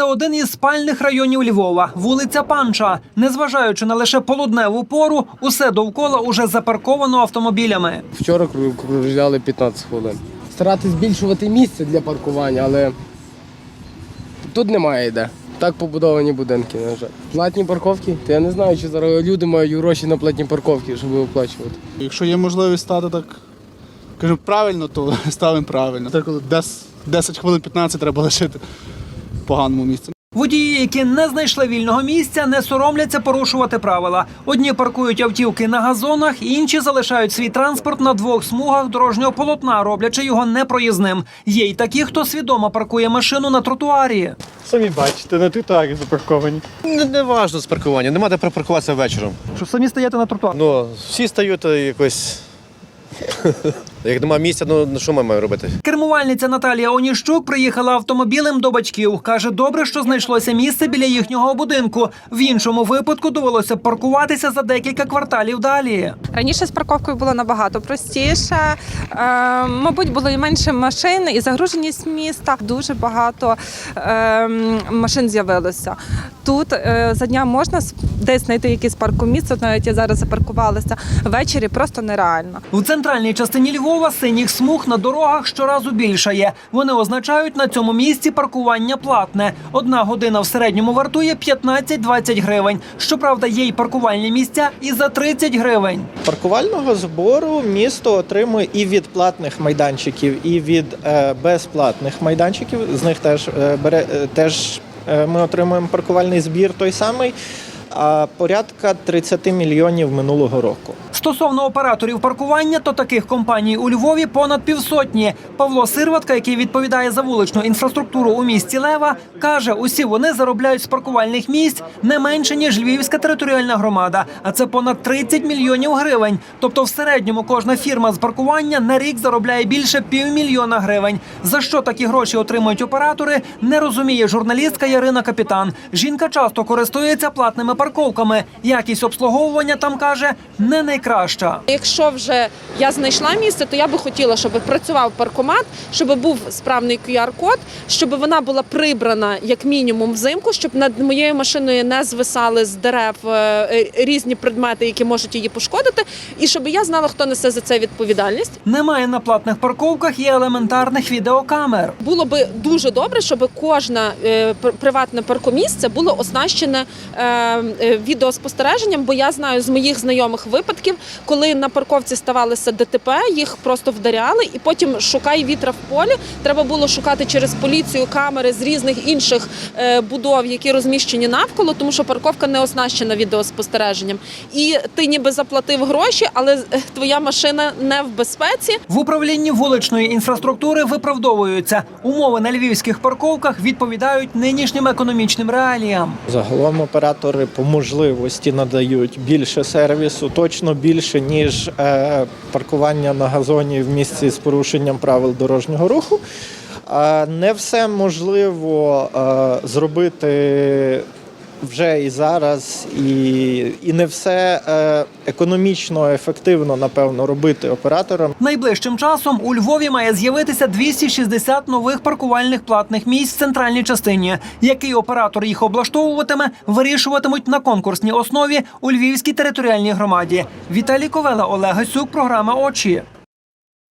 Це один із спальних районів Львова, вулиця Панча. Незважаючи на лише полудневу пору, усе довкола уже запарковано автомобілями. Вчора кру- кружляли 15 хвилин. Старатись збільшувати місце для паркування, але тут немає де. Так побудовані будинки, на жаль. Платні парковки, то я не знаю, чи зараз люди мають гроші на платні парковки, щоб оплачувати. Якщо є можливість стати так, кажу, правильно, то ставимо правильно. Так, коли дес- 10 хвилин 15 треба лишити поганому місці. Водії, які не знайшли вільного місця, не соромляться порушувати правила. Одні паркують автівки на газонах, інші залишають свій транспорт на двох смугах дорожнього полотна, роблячи його непроїзним. Є й такі, хто свідомо паркує машину на тротуарі. Самі бачите, на тротуарі запарковані. Не, не важно з паркування, нема де припаркуватися вечором. Що самі стояти на тротуарі. Ну, всі стають е, якось. Як нема місця, ну ну, що ми маємо робити? Кермувальниця Наталія Оніщук приїхала автомобілем до батьків. каже, добре, що знайшлося місце біля їхнього будинку. В іншому випадку довелося паркуватися за декілька кварталів далі. Раніше з парковкою було набагато простіше. Е, мабуть, було і менше машин, і загруженість міста. Дуже багато е, машин з'явилося. Тут е, за дня можна десь знайти якесь паркомісце, навіть я зараз запаркувалася. Ввечері просто нереально. В центральній частині Львова синіх смуг на дорогах щоразу більшає. Вони означають на цьому місці паркування платне. Одна година в середньому вартує 15-20 гривень. Щоправда, є й паркувальні місця і за 30 гривень. Паркувального збору місто отримує і від платних майданчиків, і від е, безплатних майданчиків. З них теж е, бере е, теж ми отримуємо паркувальний збір той самий. А порядка 30 мільйонів минулого року. Стосовно операторів паркування, то таких компаній у Львові понад півсотні. Павло Сирватка, який відповідає за вуличну інфраструктуру у місті Лева, каже, усі вони заробляють з паркувальних місць не менше ніж Львівська територіальна громада, а це понад 30 мільйонів гривень. Тобто, в середньому кожна фірма з паркування на рік заробляє більше півмільйона гривень. За що такі гроші отримують оператори, не розуміє журналістка Ярина Капітан. Жінка часто користується платними парковками. Якість обслуговування там каже не найкраща. Якщо вже я знайшла місце, то я би хотіла, щоб працював паркомат, щоб був справний QR-код, щоб вона була прибрана як мінімум взимку, щоб над моєю машиною не звисали з дерев е, е, різні предмети, які можуть її пошкодити, і щоб я знала, хто несе за це відповідальність. Немає на платних парковках і елементарних відеокамер. Було би дуже добре, щоб кожне пр- приватне паркомісце було оснащене е, відеоспостереженням, бо я знаю з моїх знайомих випадків, коли на парковці ставалося ДТП, їх просто вдаряли, і потім шукай вітра в полі. Треба було шукати через поліцію камери з різних інших е, будов, які розміщені навколо, тому що парковка не оснащена відеоспостереженням. І ти ніби заплатив гроші, але е, твоя машина не в безпеці. В управлінні вуличної інфраструктури виправдовуються. Умови на львівських парковках відповідають нинішнім економічним реаліям. Загалом оператори по можливості надають більше сервісу, точно більше ніж е, паркування на газоні в місці з порушенням правил дорожнього руху. А не все можливо е, зробити вже і зараз, і, і не все е, економічно ефективно, напевно, робити операторам. Найближчим часом у Львові має з'явитися 260 нових паркувальних платних місць в центральній частині. Який оператор їх облаштовуватиме, вирішуватимуть на конкурсній основі у Львівській територіальній громаді. Віталій Ковела, Олег Гасюк, програма Очі.